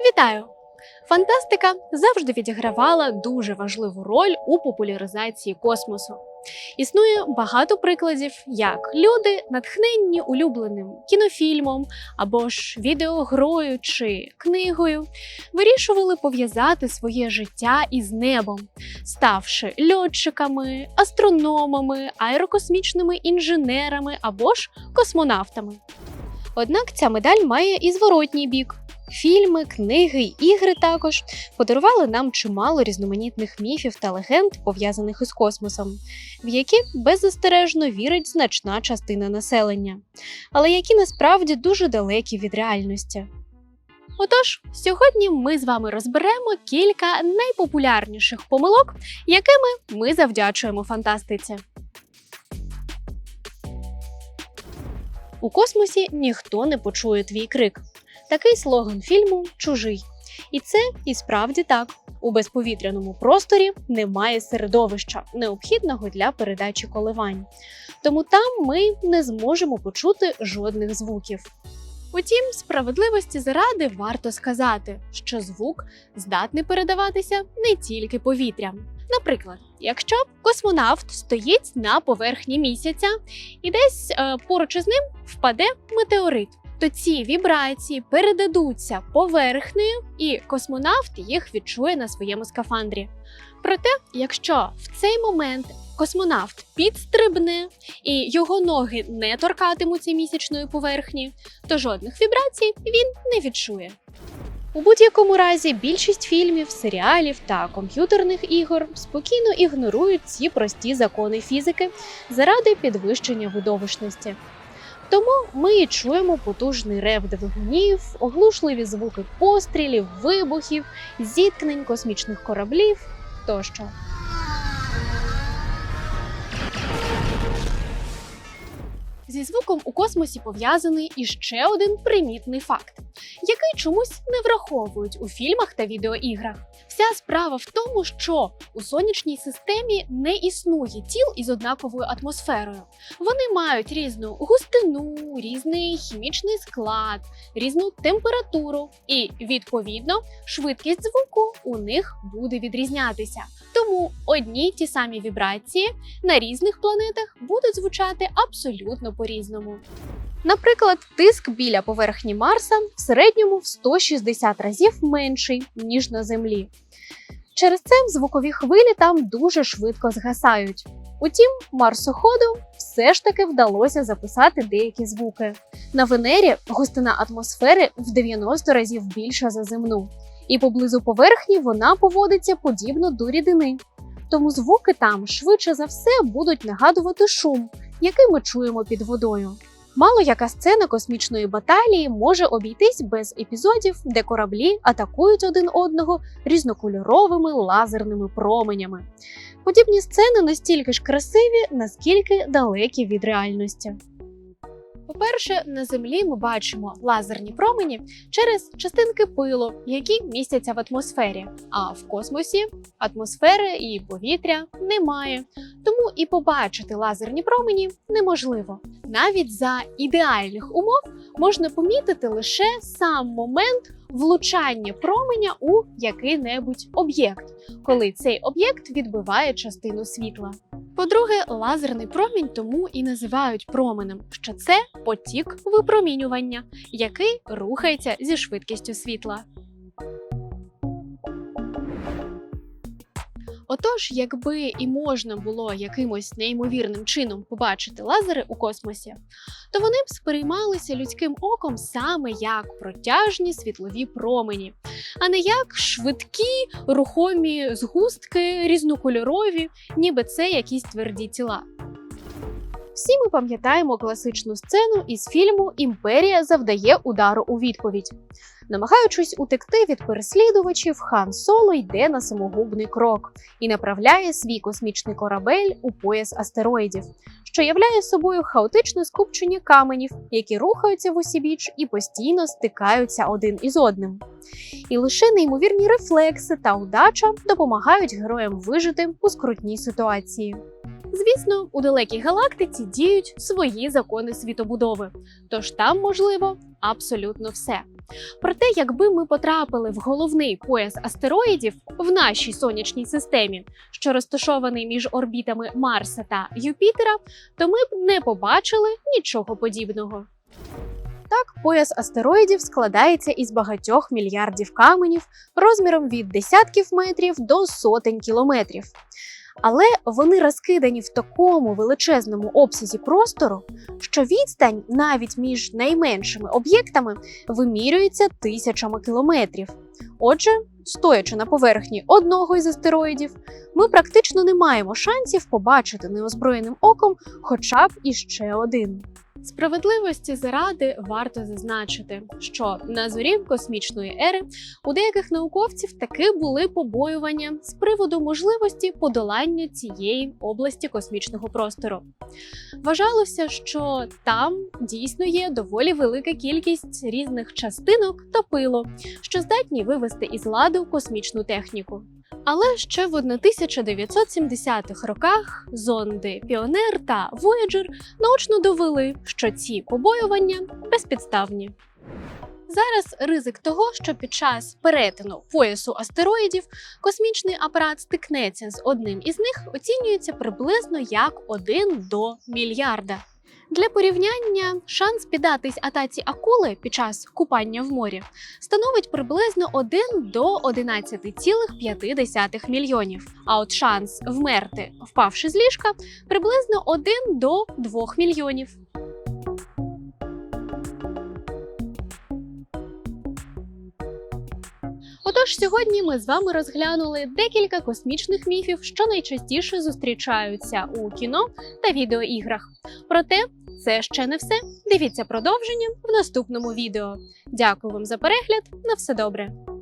Вітаю! Фантастика завжди відігравала дуже важливу роль у популяризації космосу. Існує багато прикладів, як люди, натхненні улюбленим кінофільмом або ж відеогрою чи книгою, вирішували пов'язати своє життя із небом, ставши льотчиками, астрономами, аерокосмічними інженерами або ж космонавтами. Однак ця медаль має і зворотній бік. Фільми, книги й ігри також подарували нам чимало різноманітних міфів та легенд, пов'язаних із космосом, в які беззастережно вірить значна частина населення, але які насправді дуже далекі від реальності. Отож, сьогодні ми з вами розберемо кілька найпопулярніших помилок, якими ми завдячуємо фантастиці. У космосі ніхто не почує твій крик. Такий слоган фільму чужий. І це і справді так. У безповітряному просторі немає середовища, необхідного для передачі коливань. Тому там ми не зможемо почути жодних звуків. Утім, справедливості заради варто сказати, що звук здатний передаватися не тільки повітрям. Наприклад, якщо космонавт стоїть на поверхні місяця і десь е, поруч із ним впаде метеорит, то ці вібрації передадуться поверхнею, і космонавт їх відчує на своєму скафандрі. Проте, якщо в цей момент космонавт підстрибне і його ноги не торкатимуться місячної поверхні, то жодних вібрацій він не відчує. У будь-якому разі більшість фільмів, серіалів та комп'ютерних ігор спокійно ігнорують ці прості закони фізики заради підвищення видовищності. Тому ми чуємо потужний рев двигунів, оглушливі звуки пострілів, вибухів, зіткнень космічних кораблів тощо. Зі звуком у космосі пов'язаний іще один примітний факт, який чомусь не враховують у фільмах та відеоіграх. Вся справа в тому, що у сонячній системі не існує тіл із однаковою атмосферою. Вони мають різну густину, різний хімічний склад, різну температуру, і відповідно швидкість звуку у них буде відрізнятися. Тому одні й ті самі вібрації на різних планетах будуть звучати абсолютно по-різному. Наприклад, тиск біля поверхні Марса в середньому в 160 разів менший, ніж на Землі. Через це звукові хвилі там дуже швидко згасають. Утім, марсоходу все ж таки вдалося записати деякі звуки. На Венері густина атмосфери в 90 разів більша за земну, і поблизу поверхні вона поводиться подібно до рідини. Тому звуки там швидше за все будуть нагадувати шум, який ми чуємо під водою. Мало яка сцена космічної баталії може обійтись без епізодів, де кораблі атакують один одного різнокольоровими лазерними променями. Подібні сцени настільки ж красиві, наскільки далекі від реальності. По-перше, на землі ми бачимо лазерні промені через частинки пилу, які містяться в атмосфері. А в космосі атмосфери і повітря немає. Тому і побачити лазерні промені неможливо. Навіть за ідеальних умов можна помітити лише сам момент влучання променя у який-небудь об'єкт, коли цей об'єкт відбиває частину світла. По-друге, лазерний промінь тому і називають променем, що це потік випромінювання, який рухається зі швидкістю світла. Отож, якби і можна було якимось неймовірним чином побачити лазери у космосі, то вони б сприймалися людським оком саме як протяжні світлові промені, а не як швидкі рухомі згустки, різнокольорові, ніби це якісь тверді тіла. Всі ми пам'ятаємо класичну сцену із фільму Імперія завдає удару у відповідь. Намагаючись утекти від переслідувачів, хан Соло йде на самогубний крок і направляє свій космічний корабель у пояс астероїдів, що являє собою хаотичне скупчення каменів, які рухаються в усібіч і постійно стикаються один із одним. І лише неймовірні рефлекси та удача допомагають героям вижити у скрутній ситуації. Звісно, у далекій галактиці діють свої закони світобудови, тож там можливо абсолютно все. Проте, якби ми потрапили в головний пояс астероїдів в нашій сонячній системі, що розташований між орбітами Марса та Юпітера, то ми б не побачили нічого подібного. Так, пояс астероїдів складається із багатьох мільярдів каменів розміром від десятків метрів до сотень кілометрів. Але вони розкидані в такому величезному обсязі простору, що відстань навіть між найменшими об'єктами вимірюється тисячами кілометрів. Отже, стоячи на поверхні одного із астероїдів, ми практично не маємо шансів побачити неозброєним оком хоча б іще один. Справедливості заради варто зазначити, що на зорі космічної ери у деяких науковців таки були побоювання з приводу можливості подолання цієї області космічного простору. Вважалося, що там дійсно є доволі велика кількість різних частинок та пилу, що здатні вивести із ладу космічну техніку. Але ще в 1970-х роках зонди Піонер та Voyager наочно довели, що ці побоювання безпідставні. Зараз ризик того, що під час перетину поясу астероїдів космічний апарат стикнеться з одним із них, оцінюється приблизно як 1 до мільярда. Для порівняння шанс піддатись атаці акули під час купання в морі становить приблизно 1 до 11,5 мільйонів. А от шанс вмерти, впавши з ліжка, приблизно 1 до 2 мільйонів. Отож, сьогодні ми з вами розглянули декілька космічних міфів, що найчастіше зустрічаються у кіно та відеоіграх. Проте це ще не все. Дивіться продовження в наступному відео. Дякую вам за перегляд. На все добре.